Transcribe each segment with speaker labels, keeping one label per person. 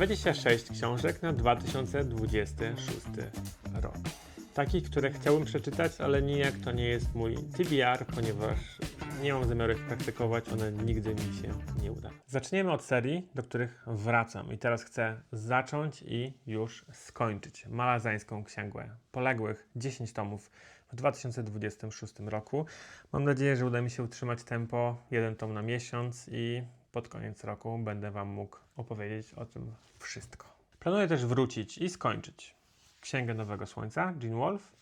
Speaker 1: 26 książek na 2026 rok. Takich, które chciałbym przeczytać, ale nijak to nie jest mój TBR, ponieważ nie mam zamiaru ich praktykować, one nigdy mi się nie uda. Zaczniemy od serii, do których wracam i teraz chcę zacząć i już skończyć malazańską księgę poległych 10 tomów w 2026 roku. Mam nadzieję, że uda mi się utrzymać tempo, jeden tom na miesiąc i pod koniec roku będę Wam mógł opowiedzieć o tym wszystko. Planuję też wrócić i skończyć Księgę Nowego Słońca, Gene Wolfe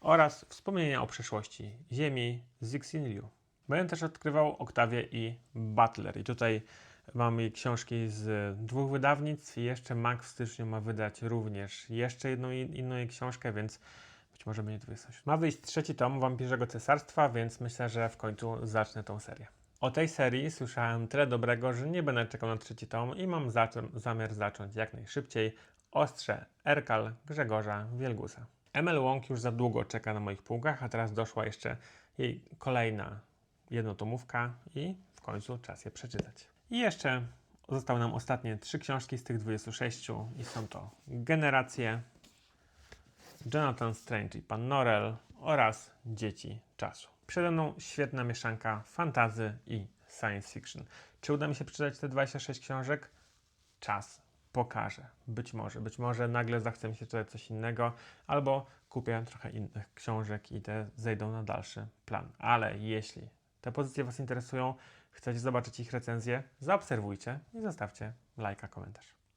Speaker 1: oraz Wspomnienia o przeszłości Ziemi Zixin Liu. Będę też odkrywał Oktawię i Butler. I tutaj mamy książki z dwóch wydawnictw jeszcze Mac w styczniu ma wydać również jeszcze jedną inną jej książkę, więc być może będzie 27. Ma wyjść trzeci tom Wampirzego Cesarstwa, więc myślę, że w końcu zacznę tą serię. O tej serii słyszałem tyle dobrego, że nie będę czekał na trzeci tom i mam zaczą- zamiar zacząć jak najszybciej Ostrze Erkal Grzegorza Wielgusa. ML Wong już za długo czeka na moich półkach, a teraz doszła jeszcze jej kolejna jednotomówka i w końcu czas je przeczytać. I jeszcze zostały nam ostatnie trzy książki z tych 26 i są to Generacje, Jonathan Strange i Pan Norrell oraz Dzieci Czasu. Przede mną świetna mieszanka fantazy i science fiction. Czy uda mi się przeczytać te 26 książek? Czas pokaże. Być może. Być może nagle zachce mi się czytać coś innego, albo kupię trochę innych książek i te zejdą na dalszy plan. Ale jeśli te pozycje Was interesują, chcecie zobaczyć ich recenzję, zaobserwujcie i zostawcie lajka, komentarz.